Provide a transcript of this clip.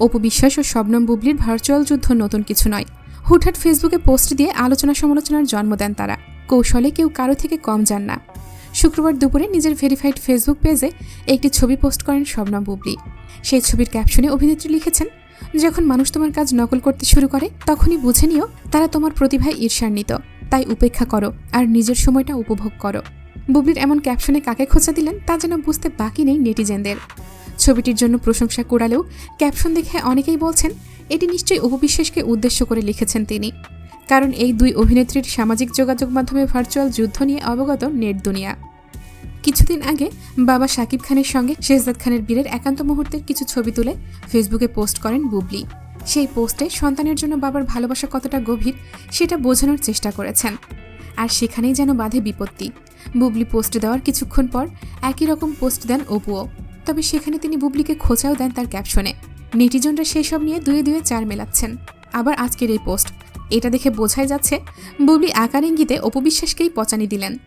অপু বিশ্বাস ও শবনম বুবলির ভার্চুয়াল যুদ্ধ নতুন কিছু নয়। হুটহাট ফেসবুকে পোস্ট দিয়ে আলোচনা সমালোচনার জন্ম দেন তারা। কৌশলে কেউ কারও থেকে কম যান না। শুক্রবার দুপুরে নিজের ভেরিফাইড ফেসবুক পেজে একটি ছবি পোস্ট করেন শবনম বুবলি। সেই ছবির ক্যাপশনে অভিনেত্রী লিখেছেন, যখন মানুষ তোমার কাজ নকল করতে শুরু করে, তখনই বুঝে নিও তারা তোমার প্রতিভায় ঈর্ষান্বিত। তাই উপেক্ষা করো আর নিজের সময়টা উপভোগ করো। বুবলির এমন ক্যাপশনে কাকে খোঁচা দিলেন তা যেন বুঝতে বাকি নেই নেটিজেনদের। ছবিটির জন্য প্রশংসা কুড়ালেও ক্যাপশন দেখে অনেকেই বলছেন, এটি নিশ্চয়ই উপবিশ্বাসকে উদ্দেশ্য করে লিখেছেন তিনি। কারণ এই দুই অভিনেত্রীর সামাজিক যোগাযোগ মাধ্যমে ভার্চুয়াল যুদ্ধ নিয়ে অবগত নেট দুনিয়া। কিছুদিন আগে বাবা শাকিব খানের সঙ্গে শেহজাদ খানের বীরের একান্ত মুহূর্তের কিছু ছবি তুলে ফেসবুকে পোস্ট করেন বুবলি। সেই পোস্টে সন্তানের জন্য বাবার ভালোবাসা কতটা গভীর সেটা বোঝানোর চেষ্টা করেছেন। আর সেখানেই যেন বাধে বিপত্তি। বুবলি পোস্ট দেওয়ার কিছুক্ষণ পর একই রকম পোস্ট দেন অপুও। তবে সেখানে তিনি বুবলিকে খোঁচাও দেন তার ক্যাপশনে। নেটিজনরা সেই সব নিয়ে দুয়ে দুয়ে চার মেলাচ্ছেন। আবার আজকের এই পোস্ট। এটা দেখে বোঝাই যাচ্ছে, বুবলি আকার ইঙ্গিতে অপবিশ্বাসকেই পচানি দিলেন।